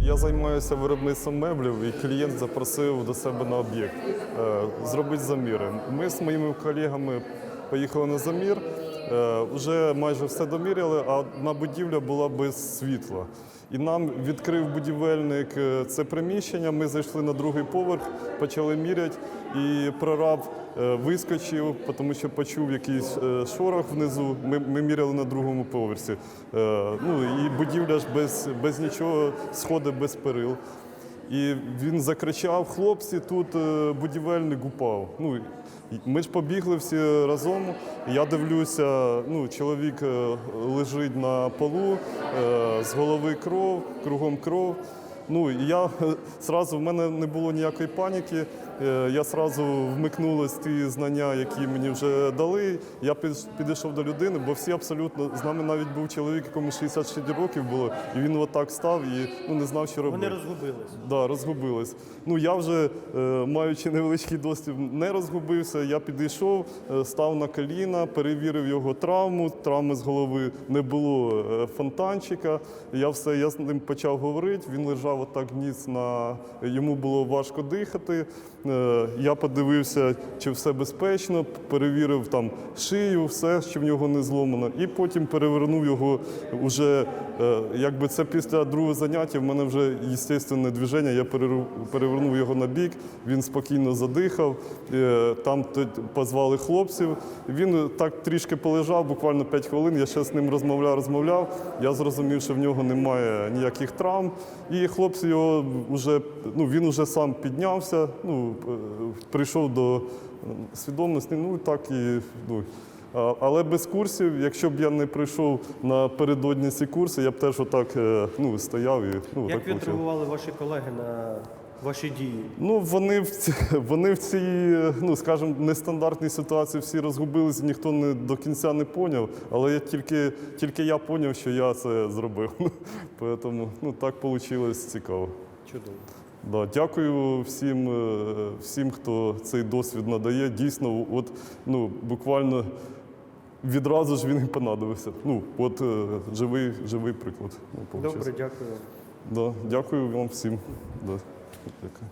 Я займаюся виробництвом меблів, і клієнт запросив до себе на об'єкт е, зробити заміри. Ми з моїми колегами поїхали на замір. Е, Вже майже все доміряли, а одна будівля була без світла. І нам відкрив будівельник е, це приміщення. Ми зайшли на другий поверх, почали міряти, і прораб е, вискочив, тому що почув якийсь шорох внизу. Ми, ми міряли на другому поверсі. Ну і будівля ж без, без нічого, сходи без перил. І він закричав: хлопці, тут е, будівельник упав. Ну, ми ж побігли всі разом. Я дивлюся, ну, чоловік е, лежить на полу, е, з голови кров, кругом кров. Ну, і я зразу, в мене не було ніякої паніки. Е, Я зразу вмикнули з ті знання, які мені вже дали. Я підійшов до людини, бо всі абсолютно з нами навіть був чоловік, якому 66 років було, і він отак став і ну, не знав, що робити. Вони розгубились. Да, розгубились. Ну я вже, е, маючи невеличкий досвід, не розгубився. Я підійшов, е, став на коліна, перевірив його травму. Травми з голови не було фонтанчика. Я все, я з ним почав говорити. Він лежав отак ніс на йому було важко дихати. Е, Я подивився, чи все безпечно, перевірив там шию, все, що в нього не зломано, і потім перевернув його уже, е, якби це після другого заняття. В мене вже естественне движення. Я перевернув його на бік, він спокійно задихав. Е, Там позвали хлопців. Він так трішки полежав, буквально 5 хвилин. Я ще з ним розмовляв, розмовляв. Я зрозумів, що в нього немає ніяких травм. І хлопці його вже, ну він вже сам піднявся. Ну, е, прийшов до свідомості. Ну так і ну. Але без курсів, якщо б я не прийшов напередодні ці курси, я б теж отак е, ну, стояв і ну, Як відреагували ваші колеги на ваші дії? Ну, вони в вони в цій, ну скажімо, нестандартній ситуації всі розгубилися, ніхто не до кінця не поняв. Але я тільки, тільки я поняв, що я це зробив. Тому ну, так вийшло цікаво. Чудово. Да, дякую всім, е, всім, хто цей досвід надає. Дійсно, от ну буквально відразу ж він і понадобився. Ну, от е, живий, живий приклад. Ну, Добре, дякую. Да, дякую вам всім. Да, дякую.